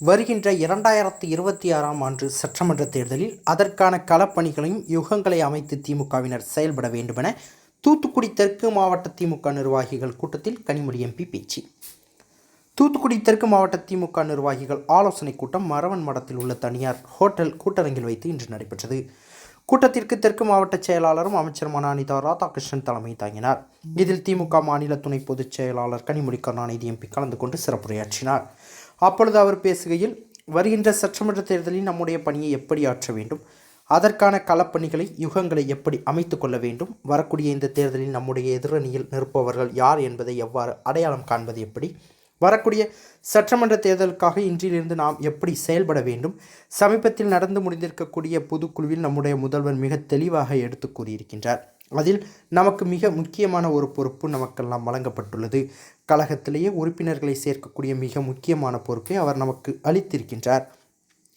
வருகின்ற இரண்டாயிரத்தி இருபத்தி ஆறாம் ஆண்டு சட்டமன்ற தேர்தலில் அதற்கான களப்பணிகளையும் யுகங்களை அமைத்து திமுகவினர் செயல்பட வேண்டுமென தூத்துக்குடி தெற்கு மாவட்ட திமுக நிர்வாகிகள் கூட்டத்தில் கனிமொழி எம்பி பேச்சு. தூத்துக்குடி தெற்கு மாவட்ட திமுக நிர்வாகிகள் ஆலோசனைக் கூட்டம் மரவன் மடத்தில் உள்ள தனியார் ஹோட்டல் கூட்டரங்கில் வைத்து இன்று நடைபெற்றது. கூட்டத்திற்கு தெற்கு மாவட்ட செயலாளரும் அமைச்சருமான அனிதா ராதாகிருஷ்ணன் தலைமை தாங்கினார். இதில் திமுக மாநில துணை பொதுச் செயலாளர் கனிமொழி கருணாநிதி எம்பி கலந்து கொண்டு சிறப்புரையாற்றினார். அப்பொழுது அவர் பேசுகையில் வருகின்ற சட்டமன்ற தேர்தலில் நம்முடைய பணியை எப்படி ஆற்ற வேண்டும்? அதற்கான களப்பணிகளை யுகங்களை எப்படி அமைத்து கொள்ள வேண்டும்? வரக்கூடிய இந்த தேர்தலில் நம்முடைய எதிரணியில் நிற்பவர்கள் யார் என்பதை எவ்வாறு அடையாளம் காண்பது எப்படி? வரக்கூடிய சட்டமன்ற தேர்தலுக்காக இன்றிலிருந்து நாம் எப்படி செயல்பட வேண்டும்? சமீபத்தில் நடந்து முடிந்திருக்கக்கூடிய பொதுக்குழுவில் நம்முடைய முதல்வர் மிக தெளிவாக எடுத்து கூறியிருக்கின்றார். அதில் நமக்கு மிக முக்கியமான ஒரு பொறுப்பு நமக்கெல்லாம் வழங்கப்பட்டுள்ளது. கழகத்திலேயே உறுப்பினர்களை சேர்க்கக்கூடிய மிக முக்கியமான பொறுப்பை அவர் நமக்கு அளித்திருக்கின்றார்.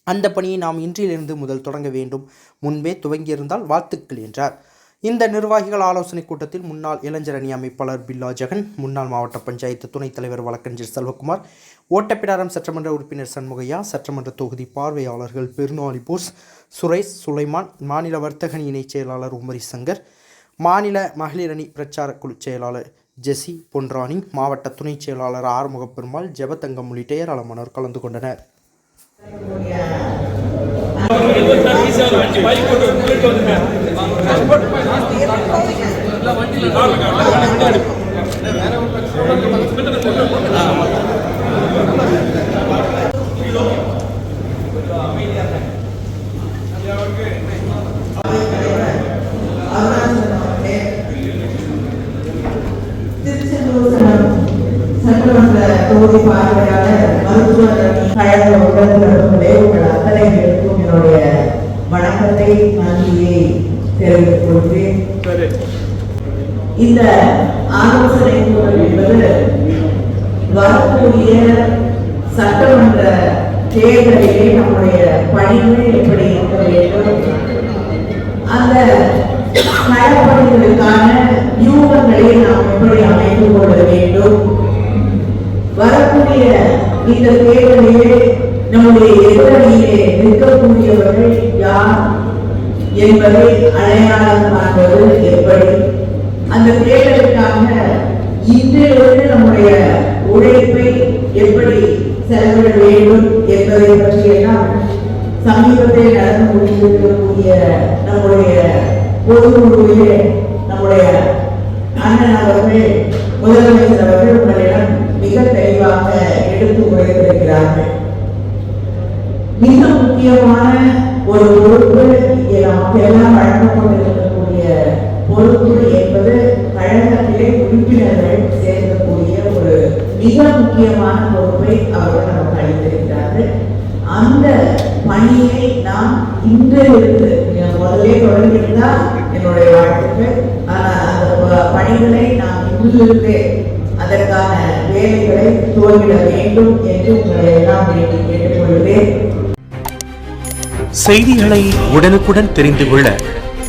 அந்த பணியை நாம் இன்றிலிருந்து முதல் தொடங்க வேண்டும். முன்பே துவங்கியிருந்தால் வாழ்த்துக்கள் என்றார். இந்த நிர்வாகிகள் ஆலோசனைக் கூட்டத்தில் முன்னாள் இளைஞர் அணி அமைப்பாளர் பில்லா ஜெகன் முன்னாள் மாவட்ட பஞ்சாயத்து துணைத் தலைவர் வழக்கறிஞர் செல்வகுமார் ஓட்டப்பிடாரம் சட்டமன்ற உறுப்பினர் சண்முகையா சட்டமன்ற தொகுதி பார்வையாளர்கள் பெருநாளி போஸ் சுரேஷ் சுலைமான் மாநில வர்த்தக இணைச் செயலாளர் உமரி சங்கர் மாநில மகளிர் அணி பிரச்சார குழு செயலாளர் ஜெசி பொன்ராணி மாவட்ட துணைச் செயலாளர் ஆறுமுக பெருமாள் ஜெபத்தங்கம் உள்ளிட்ட ஏராளமானோர் கலந்து கொண்டனர். திருச்செந்தூர் சட்டமன்ற தொகுதி பார்வையாளர் மருத்துவர் கழக உடன்பிறப்புகளே உங்கள் இந்த ஆலோசனை கூட்டம் என்பது வரக்கூடிய சட்டமன்ற தேர்தலிலே நம்முடைய பணிகள் எப்படி இருக்க வேண்டும் அந்த களப்பணிகளுக்கான யூகங்களை நாம் எப்படி அமைத்துக் கொள்ள வேண்டும்? வரக்கூடிய இந்த தேர்தலிலே நம்முடைய எதிரணியிலே நிற்கக்கூடியவர்கள் யார் என்பதை அடையாளம் காண்பது எப்படி? அந்த தேர்தலுக்காக இன்றிலிருந்து நம்முடைய உழைப்பை எப்படி செலவிட வேண்டும் என்பதை பற்றியெல்லாம் சமீபத்தில் நடந்து முடிந்திருக்கக்கூடிய நம்முடைய பொதுக்குழுவிலே நம்முடைய அண்ணன் அவர்கள் முதலமைச்சர் அவர்கள் உங்களிடம் மிக தெளிவாக எடுத்து உரைத்திருக்கிறார்கள். மிக முக்கியமான ஒரு பொறுப்பு இங்கே நமக்கு எல்லாம் வழங்கப்பட்டிருக்கக்கூடிய பொறுப்பு என்பது கழகத்திலே உறுப்பினர்கள் சேர்க்கக்கூடிய ஒரு மிக முக்கியமான பொறுப்பை அவர்கள் நமக்கு அளித்திருக்கிறார்கள். அந்த பணியை நாம் இன்றிலிருந்து முதலே தொடங்கியிருந்தால் என்னுடைய வாழ்த்துக்கள். ஆனால் அந்த பணிகளை நாம் இன்றிலிருந்தே அதற்கான வேலைகளை துவங்கிட வேண்டும் என்று உங்களை எல்லாம் வேண்டி கேட்டுக்கொள்கிறேன். செய்திகளை உடனுக்குடன் தெரிந்து கொள்ள